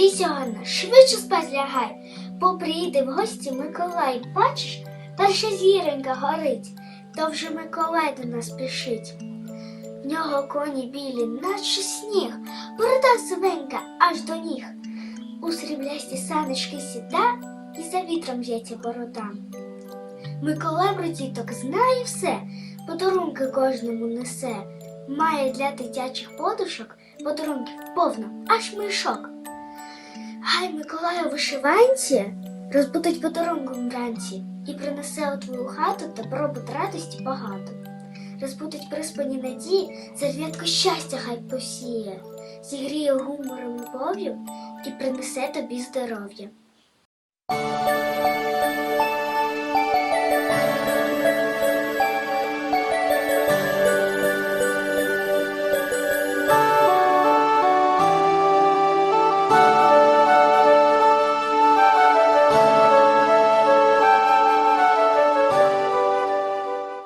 сьогодні, швидше спать лягай, бо прийде в гості Миколай. Бачиш, перша зіронька горить, то вже Миколай до нас спішить. В нього коні білі, наче сніг, борода сивенька аж до ніг. У сріблясті санички сіда і за вітром в'ється борода. Миколай про діток знає все, подарунки кожному несе. Має для дитячих подушок подарунків повно, аж мішок. Хай Миколай у вишиванці розбудить подарунком вранці і принесе у твою хату добробут радості багато. Розбудить приспані надії, зарв'ятку щастя хай посіє, зігріє гумором любов'ю і принесе тобі здоров'я.